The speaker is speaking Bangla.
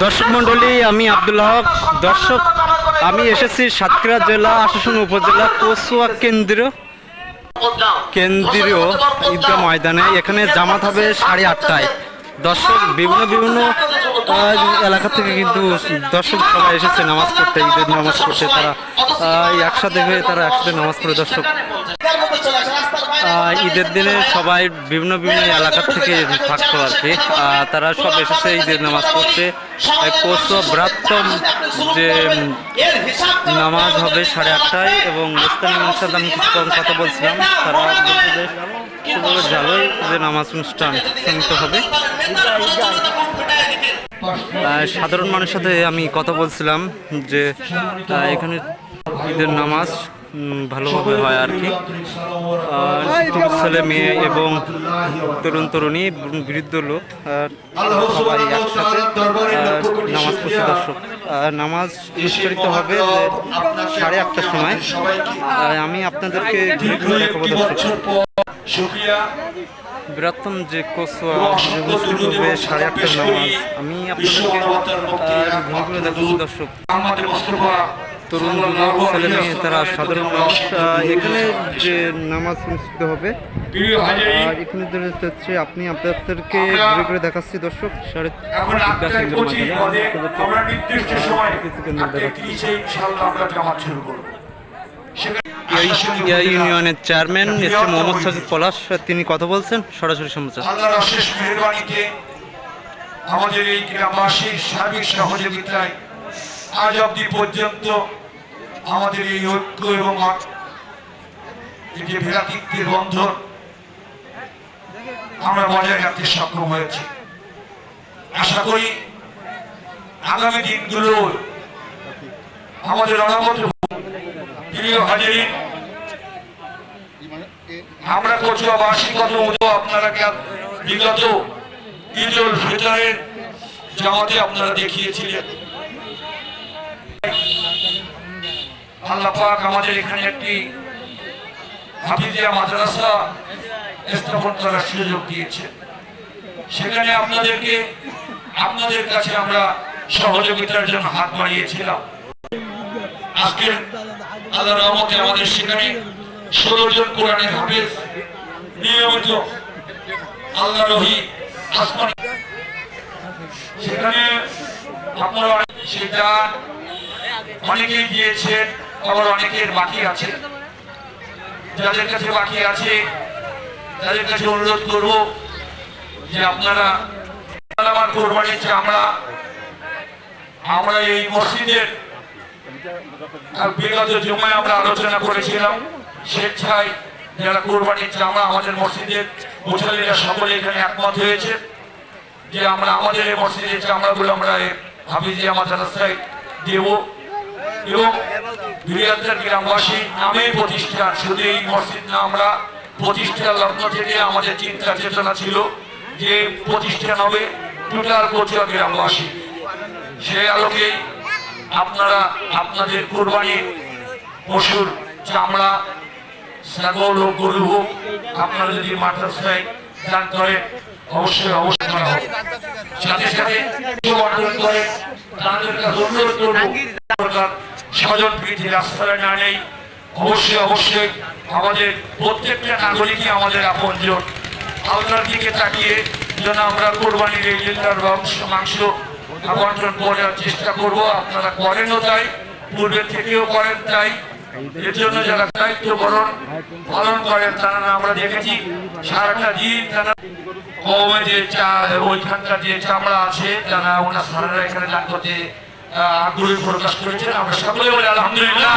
দর্শক মন্ডলী আমি আব্দুল হক। দর্শক, আমি এসেছি সাতক্ষীরা জেলা আশাসন উপজেলা কচুয়া কেন্দ্র কেন্দ্রীয় ঈদগাহ ময়দানে। এখানে জামাত হবে সাড়ে আটটায়। দর্শক, বিভিন্ন বিভিন্ন আহ, এলাকা থেকে কিন্তু দর্শক সবাই এসেছে নামাজ পড়তে ঈদের নামাজ পড়তে তারা একসাথে হয়ে তারা একসাথে নামাজ পড়ে। দর্শক ঈদের দিনে সবাই বিভিন্ন বিভিন্ন এলাকা থেকে থাকতো আর কি। তারা সব এসেছে ঈদের নামাজ পড়তে। কোচো বৃহত্তম যে নামাজ হবে সাড়ে আটটায় এবং ইসলামী আমি কিছুক্ষণ কথা বলছিলাম তারা বলছে যে নামাজ অনুষ্ঠান সীমিত হবে। সাধারণ মানুষের সাথে আমি কথা বলছিলাম যে এখানে ঈদের নামাজ ভালোভাবে হয় আর কি। ছেলে মেয়ে এবং তরুণ তরুণী বৃদ্ধ লোক সবাই একসাথে নামাজ পড়ছে দর্শক। নামাজ অনুষ্ঠিত হবে সাড়ে আটটার সময়। আমি আপনাদেরকে দেখাবো দর্শক। বৃহত্তম যে কোসোয়া যে অনুষ্ঠিত সাড়ে আটটার নামাজ আমি আপনাদেরকে ঘুরে ঘুরে দর্শক। তরুণ যুবক ছেলে মেয়ে তারা সাধারণ মানুষ এখানে যে নামাজ অনুষ্ঠিত হবে আর এখানে হচ্ছে আপনি আপনাদেরকে ঘুরে ঘুরে দেখাচ্ছি দর্শক সাড়ে আমরা নির্দিষ্ট সময় দেখাচ্ছি সেখানে ইয়া ইউনিয়নের চেয়ারম্যান হচ্ছে মোহাম্মদ সাজিদ পলাশ তিনি কথা বলছেন সরাসরি সমাচার আল্লাহর অশেষ মেহরবানিতে আমাদের এই গ্রামবাসীর সার্বিক সহযোগিতায় আজ অবধি পর্যন্ত আমাদের এই ঐক্য এবং যে ভেরাতৃত্বের বন্ধন আমরা বজায় রাখতে সক্ষম হয়েছি। আশা করি আগামী দিনগুলো আমাদের অনাগত প্রিয় হাজিরিন আমরা কচুয়া বার্ষিকত মতো, আপনারা বিগত ঈদ উল ফিতরের জামাতে আপনারা দেখিয়েছিলেন? আল্লাহ পাক আমাদের এখানে একটি হাফিজিয়া মাদ্রাসা স্থাপন করার সুযোগ দিয়েছে। সেখানে আপনাদেরকে, আপনাদের কাছে আমরা সহযোগিতার জন্য হাত বাড়িয়েছিলাম। আজকে আল্লাহ রহমতে আমাদের সেখানে ষোলো জন কোরআনের হাফেজ, নিয়মিত আল্লাহ রহি আসমানি। সেখানে আপনারা সেটা অনেকেই দিয়েছেন, আবার অনেকের বাকি আছে। যাদের কাছে বাকি আছে, তাদের কাছে অনুরোধ করব যে আপনারা আমার কোরবানির চেয়ে আমরা আমরা এই মসজিদের বিগত জমায় আমরা আলোচনা করেছিলাম। স্বেচ্ছায় যারা কোরবানির চামড়া আমাদের মসজিদের মুসল্লিরা সকলে এখানে একমত হয়েছে যে আমরা আমাদের এই মসজিদের চামড়াগুলো আমরা হাফিজিয়া মাদ্রাসায় দেব এবং বৃহত্তর গ্রামবাসী নামে প্রতিষ্ঠান শুধু এই মসজিদ না, আমরা প্রতিষ্ঠার লগ্ন থেকে আমাদের চিন্তা চেতনা ছিল যে প্রতিষ্ঠান হবে টোটাল কচুয়া গ্রামবাসী। সেই আলোকেই আপনারা, আপনাদের কোরবানি পশুর চামড়া ছাগল হোক গরু হোক, আপনারা যদি মাদ্রাসায় দান করে অবশ্যই অবশ্যই করা সাথে সাথে বন্টন করে তাদের কাছে অনুরোধ সরকার স্বজন প্রীতি রাস্তায় না নেই। অবশ্যই অবশ্যই আমাদের প্রত্যেকটা নাগরিকই আমাদের আপনজন। আল্লাহর দিকে তাকিয়ে যেন আমরা কোরবানির এই লিল্লার মাংস মাংস আবন্টন করার চেষ্টা করব। আপনারা করেনও তাই, পূর্বে থেকেও করেন তাই। এর জন্য যারা দায়িত্ব বরণ পালন করেন, তারা আমরা দেখেছি সারাটা দিন তারা কমে যে চা, ওইখানকার যে চামড়া আছে, তারা ওনার এখানে দান আগ্রহী প্রকাশ করেছেন। আমরা সকলে বলে আলহামদুলিল্লাহ।